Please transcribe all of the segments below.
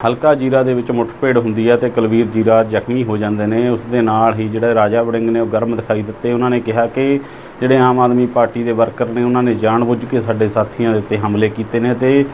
ਹਲਕਾ ਜੀਰਾ ਦੇ ਵਿੱਚ ਮੁੱਠਭੇੜ ਹੁੰਦੀ ਹੈ ਤੇ ਕੁਲਵੀਰ ਜੀਰਾ ਜ਼ਖਮੀ ਹੋ ਜਾਂਦੇ ਨੇ। ਉਸ ਦੇ ਨਾਲ ਹੀ ਜਿਹੜੇ ਰਾਜਾ ਵੜਿੰਗ ਨੇ ਉਹ ਗਰਮ ਦਿਖਾਈ ਦਿੱਤੇ। ਉਹਨਾਂ ਨੇ ਕਿਹਾ ਕਿ ਜਿਹੜੇ ਆਮ ਆਦਮੀ ਪਾਰਟੀ ਦੇ ਵਰਕਰ ਨੇ, ਉਹਨਾਂ ਨੇ ਜਾਣਬੁੱਝ ਕੇ ਸਾਡੇ ਸਾਥੀਆਂ ਦੇ ਉੱਤੇ ਹਮਲੇ ਕੀਤੇ ਨੇ ਤੇ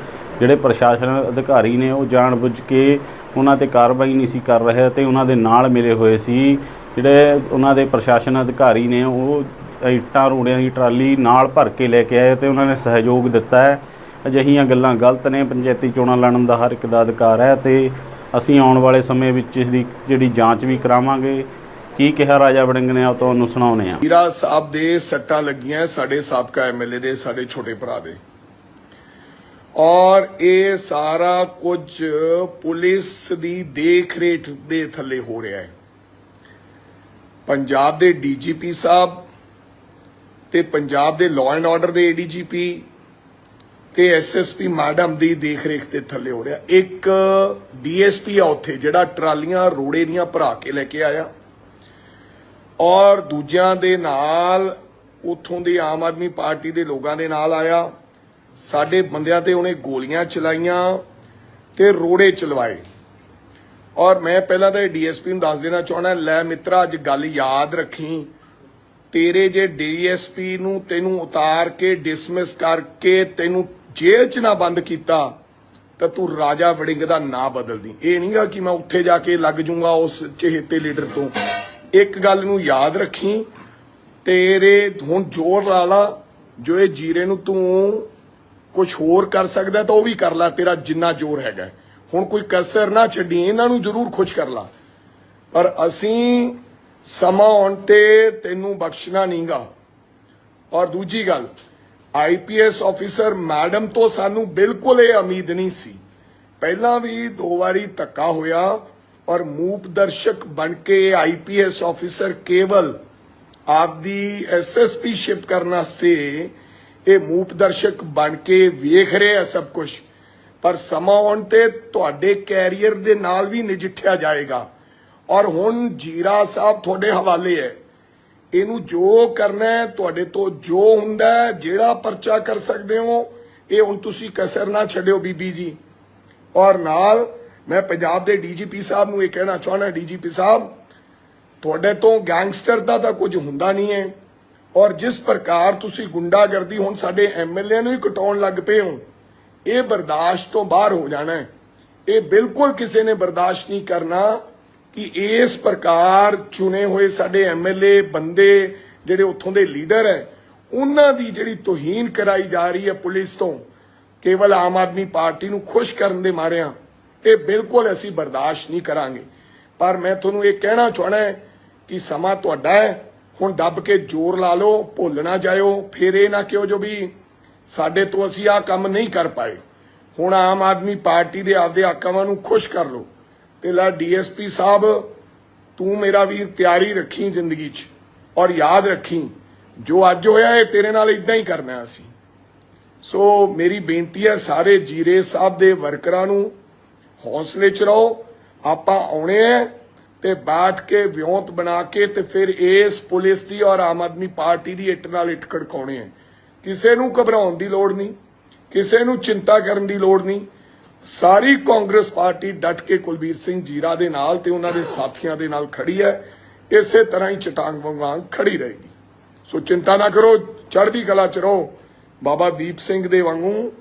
ਜਿਹੜੇ ਪ੍ਰਸ਼ਾਸਨ ਅਧਿਕਾਰੀ ਨੇ ਉਹ ਜਾਣਬੁੱਝ ਕੇ ਉਹਨਾਂ ਤੇ ਕਾਰਵਾਈ ਨਹੀਂ ਸੀ ਕਰ ਰਹੇ ਤੇ ਉਹਨਾਂ ਦੇ ਨਾਲ ਮਿਲੇ ਹੋਏ ਸੀ। ਜਿਹੜੇ ਉਹਨਾਂ ਦੇ ਪ੍ਰਸ਼ਾਸਨ ਅਧਿਕਾਰੀ ਨੇ ਉਹ ਇੱਟਾਂ ਰੋੜਿਆਂ ਦੀ ਟਰਾਲੀ ਨਾਲ ਭਰ ਕੇ ਲੈ ਕੇ ਆਏ ਤੇ ਉਹਨਾਂ ਨੇ ਸਹਿਯੋਗ ਦਿੱਤਾ ਹੈ। ਅਜਿਹੀਆਂ ਗੱਲਾਂ ਗਲਤ ਨੇ। ਪੰਚਾਇਤੀ ਚੋਣਾਂ ਲੜਨ ਦਾ ਹਰ ਇੱਕ ਦਾ ਅਧਿਕਾਰ ਹੈ ਤੇ ਅਸੀਂ ਆਉਣ ਵਾਲੇ ਸਮੇਂ ਵਿੱਚ ਇਸ ਦੀ ਜਿਹੜੀ ਜਾਂਚ ਵੀ ਕਰਾਵਾਂਗੇ। ਕੀ ਕਿਹਾ ਰਾਜਾ ਵੜਿੰਗ ਨੇ, ਉਹ ਤੁਹਾਨੂੰ ਸੁਣਾਉਣੇ ਆ ਹੀਰਾ ਸਾਹਿਬ ਦੇ ਸੱਟਾਂ ਲੱਗੀਆਂ ਸਾਡੇ ਸਾਬਕਾ ਐਮਐਲਏ ਦੇ, ਸਾਡੇ ਛੋਟੇ ਭਰਾ ਦੇ। ਔਰ ਇਹ ਸਾਰਾ ਕੁਝ ਪੁਲਿਸ ਦੀ ਦੇਖ ਰੇਖ ਦੇ ਥੱਲੇ ਹੋ ਰਿਹਾ ਹੈ। ਪੰਜਾਬ ਦੇ ਡੀਜੀਪੀ ਸਾਹਿਬ ਤੇ ਪੰਜਾਬ ਦੇ ਲਾਅ ਐਂਡ ਆਰਡਰ ਦੇ ਏਡੀਜੀਪੀ ਤੇ ਐਸਐਸਪੀ ਮੈਡਮ ਦੀ ਦੇਖ ਰੇਖ ਦੇ ਥੱਲੇ ਹੋ ਰਿਹਾ। ਇੱਕ ਡੀਐਸਪੀ ਆ ਉੱਥੇ, ਜਿਹੜਾ ਟਰਾਲੀਆਂ ਰੋੜੇ ਦੀਆਂ ਭਰਾ ਕੇ ਲੈ ਕੇ ਆਇਆ। ਔਰ ਦੂਜਿਆਂ ਦੇ ਨਾਲ ਉਥੋਂ ਦੀ ਆਮ ਆਦਮੀ ਪਾਰਟੀ ਦੇ ਲੋਕਾਂ ਦੇ ਨਾਲ ਆਇਆ। ਸਾਡੇ ਬੰਦਿਆਂ ਤੇ ਉਹਨੇ ਗੋਲੀਆਂ ਚਲਾਈਆਂ ਤੇ ਰੋੜੇ ਚਲਵਾਏ। ਔਰ ਮੈਂ ਪਹਿਲਾਂ ਤਾਂ ਡੀਐਸਪੀ ਨੂੰ ਦੱਸ ਦੇਣਾ ਚਾਹਣਾ ਲੈ ਮਿੱਤਰਾ, ਅੱਜ ਗੱਲ ਯਾਦ ਰੱਖੀ। ਤੇਰੇ ਜੇ ਡੀਐਸਪੀ ਨੂੰ ਤੈਨੂੰ ਉਤਾਰ ਕੇ ਡਿਸਮਿਸ ਕਰਕੇ ਤੈਨੂੰ ਜੇਲ੍ਹ 'ਚ ਨਾ ਬੰਦ ਕੀਤਾ, ਤਾਂ ਤੂੰ ਰਾਜਾ ਵੜਿੰਗ ਦਾ ਨਾਂ ਬਦਲਦੀ। ਇਹ ਨਹੀਂਗਾ ਕਿ ਮੈਂ ਉੱਥੇ ਜਾ ਕੇ ਲੱਗ ਜਾਊਂਗਾ ਉਸ ਚਹੇਤੇ ਲੀਡਰ ਤੋਂ। ਇੱਕ ਗੱਲ ਨੂੰ ਯਾਦ ਰੱਖੀ, ਤੇਰੇ ਹੁਣ ਜ਼ੋਰ ਲਾ ਲਾ, ਜੋ ਇਹ ਜੀਰੇ ਨੂੰ ਤੂੰ ਕੁਝ ਹੋਰ ਕਰ ਸਕਦਾ ਤਾਂ ਉਹ ਵੀ ਕਰ ਲੈ, ਤੇਰਾ ਜਿੰਨਾ ਜ਼ੋਰ ਹੈਗਾ। ਹੁਣ ਕੋਈ ਕਸਰ ਨਾ ਛੱਡੀ, ਇਹਨਾਂ ਨੂੰ ਜ਼ਰੂਰ ਖੁਸ਼ ਕਰ ਲਾ। ਪਰ ਅਸੀਂ ਸਮਾਂ ਆਉਣ ਤੇ ਤੈਨੂੰ ਬਖਸ਼ਣਾ ਨਹੀਂਗਾ ਔਰ ਦੂਜੀ ਗੱਲ ਆਈਪੀਐਸ ਆਫੀਸਰ ਮੈਡਮ ਤੋਂ ਸਾਨੂੰ ਬਿਲਕੁਲ ਇਹ ਉਮੀਦ ਨਹੀਂ ਸੀ। ਪਹਿਲਾਂ ਵੀ ਦੋ ਵਾਰੀ ਧੱਕਾ ਹੋਇਆ ਔਰ ਮੂਪ ਦਰਸ਼ਕ ਬਣ ਕੇ ਆਈਪੀਐਸ ਆਫੀਸਰ ਕੇਵਲ ਆਪਦੀ ਐਸਐਸਪੀ ਸ਼ਿਪ ਕਰਨ ਵਾਸਤੇ ਇਹ ਮੂਪ ਦਰਸ਼ਕ ਬਣ ਕੇ ਵੇਖ ਰਹੇ ਆ ਸਭ ਕੁਝ ਪਰ ਸਮਾਂ ਆਉਣ ਤੇ ਤੁਹਾਡੇ ਕੈਰੀਅਰ ਦੇ ਨਾਲ ਵੀ ਨਜਿੱਠਿਆ ਜਾਏਗਾ। ਔਰ ਹੁਣ ਜੀਰਾ ਸਾਹਿਬ ਤੁਹਾਡੇ ਹਵਾਲੇ ਹੈ। ਇਹਨੂੰ ਜੋ ਕਰਨਾ ਤੁਹਾਡੇ ਤੋਂ ਜੋ ਹੁੰਦਾ ਜਿਹੜਾ ਪਰਚਾ ਕਰ ਸਕਦੇ ਹੋ, ਇਹ ਹੁਣ ਤੁਸੀਂ ਕਸਰ ਨਾ ਛੱਡਿਓ ਬੀਬੀ ਜੀ। ਔਰ ਨਾਲ ਮੈਂ ਪੰਜਾਬ ਦੇ ਡੀਜੀਪੀ ਸਾਹਿਬ ਨੂੰ ਇਹ ਕਹਿਣਾ ਚਾਹਣਾ ਡੀਜੀਪੀ ਸਾਹਿਬ, ਤੁਹਾਡੇ ਤੋਂ ਗੈਂਗਸਟਰ ਦਾ ਤਾਂ ਕੁਝ ਹੁੰਦਾ ਨਹੀਂ ਹੈ। ਔਰ ਜਿਸ ਪ੍ਰਕਾਰ ਤੁਸੀਂ ਗੁੰਡਾਗਰਦੀ ਹੁਣ ਸਾਡੇ ਐਮਐਲਏ ਨੂੰ ਹੀ ਕਟਾਉਣ ਲੱਗ ਪਏ ਹੋ, ਇਹ ਬਰਦਾਸ਼ਤ ਤੋਂ ਬਾਹਰ ਹੋ ਜਾਣਾ ਹੈ। ਇਹ ਬਿਲਕੁਲ ਕਿਸੇ ਨੇ ਬਰਦਾਸ਼ਤ ਨਹੀਂ ਕਰਨਾ। ਕਿ ਇਸ ਪ੍ਰਕਾਰ ਚੁਣੇ ਹੋਏ ਸਾਡੇ ਐਮਐਲਏ ਬੰਦੇ ਜਿਹੜੇ ਉੱਥੋਂ ਦੇ ਲੀਡਰ ਹੈ, ਉਹਨਾਂ ਦੀ ਜਿਹੜੀ ਤੋਹੀਨ ਕਰਾਈ ਜਾ ਰਹੀ ਹੈ ਪੁਲਿਸ ਤੋਂ, ਕੇਵਲ ਆਮ ਆਦਮੀ ਪਾਰਟੀ ਨੂੰ ਖੁਸ਼ ਕਰਨ ਦੇ ਮਾਰਿਆਂ, ਇਹ ਬਿਲਕੁਲ ਅਸੀਂ ਬਰਦਾਸ਼ਤ ਨਹੀਂ ਕਰਾਂਗੇ। ਪਰ ਮੈਂ ਤੁਹਾਨੂੰ ਇਹ ਕਹਿਣਾ ਚਾਹਣਾ ਕਿ ਸਮਾਂ ਤੁਹਾਡਾ ਹੈ, ਹੁਣ ਦੱਬ ਕੇ ਜ਼ੋਰ ਲਾ ਲਓ, ਭੁੱਲ ਨਾ ਜਾਇਓ, ਫਿਰ ਇਹ ਨਾ ਕਿਉਂ ਜੋ ਵੀ ਸਾਡੇ ਤੋਂ ਅਸੀਂ ਆਹ ਕੰਮ ਨਹੀਂ ਕਰ ਪਾਏ। ਹੁਣ ਆਮ ਆਦਮੀ ਪਾਰਟੀ ਦੇ ਆਪਦੇ ਆਕਾਵਾਂ ਨੂੰ ਖੁਸ਼ ਕਰ ਲਓ। ਤੇ ਲੈ ਡੀਐਸਪੀ ਸਾਹਿਬ, ਤੂੰ ਮੇਰਾ ਵੀਰ ਤਿਆਰੀ ਰੱਖੀ ਜ਼ਿੰਦਗੀ 'ਚ ਔਰ ਯਾਦ ਰੱਖੀ। ਜੋ ਅੱਜ ਹੋਇਆ ਇਹ ਤੇਰੇ ਨਾਲ ਇਦਾਂ ਹੀ ਕਰਨਾ ਅਸੀਂ। ਸੋ ਮੇਰੀ ਬੇਨਤੀ ਹੈ ਸਾਰੇ ਜੀਰੇ ਸਾਹਿਬ ਦੇ ਵਰਕਰਾਂ ਨੂੰ, ਹੌਸਲੇ 'ਚ ਰਹੋ, ਆਪਾਂ ਆਉਣੇ ਆ ਤੇ ਬੈਠ ਕੇ ਵਿਉਂਤ ਬਣਾ ਕੇ ਤੇ ਫਿਰ ਇਸ ਪੁਲਿਸ ਦੀ ਔਰ ਆਮ ਆਦਮੀ ਪਾਰਟੀ ਦੀ ਇੱਟ ਨਾਲ ਇੱਟ ਖੜਕਾਉਣੇ ਹੈ। ਕਿਸੇ ਨੂੰ ਘਬਰਾਉਣ ਦੀ ਲੋੜ ਨਹੀਂ, ਕਿਸੇ ਨੂੰ ਚਿੰਤਾ ਕਰਨ ਦੀ ਲੋੜ ਨਹੀਂ ਸਾਰੀ ਕਾਂਗਰਸ ਪਾਰਟੀ ਡਟ ਕੇ ਕੁਲਬੀਰ ਸਿੰਘ ਜੀਰਾ ਦੇ ਨਾਲ ਤੇ ਉਹਨਾਂ ਦੇ ਸਾਥੀਆਂ ਦੇ ਨਾਲ ਖੜੀ ਹੈ। ਇਸੇ ਤਰ੍ਹਾਂ ਹੀ ਚਟਾਂਗ ਵਾਂਗ ਖੜੀ ਰਹੇਗੀ। ਸੋ ਚਿੰਤਾ ਨਾ ਕਰੋ, ਚੜ੍ਹਦੀ ਕਲਾ ਚ ਰਹੋ। ਬਾਬਾ ਦੀਪ ਸਿੰਘ ਦੇ ਵਾਂਗੂ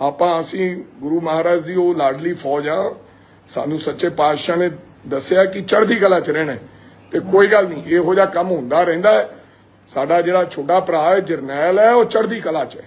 ਆਪਾਂ, ਅਸੀਂ ਗੁਰੂ ਮਹਾਰਾਜ ਦੀ ਉਹ ਲਾਡਲੀ ਫੌਜ ਆ ਸਾਨੂੰ ਸੱਚੇ ਪਾਤਸ਼ਾਹ ਨੇ ਦੱਸਿਆ ਕਿ ਚੜ੍ਹਦੀ ਕਲਾ ਚ ਰਹਿਣਾ ਤੇ ਕੋਈ ਗੱਲ ਨਹੀਂ, ਇਹੋ ਜਿਹਾ ਕੰਮ ਹੁੰਦਾ ਰਹਿੰਦਾ ਸਾਡਾ ਜਿਹੜਾ ਛੋਟਾ ਭਰਾ ਹੈ, ਜਰਨੈਲ ਹੈ, ਉਹ ਚੜ੍ਹਦੀ ਕਲਾ ਚ ਹੈ।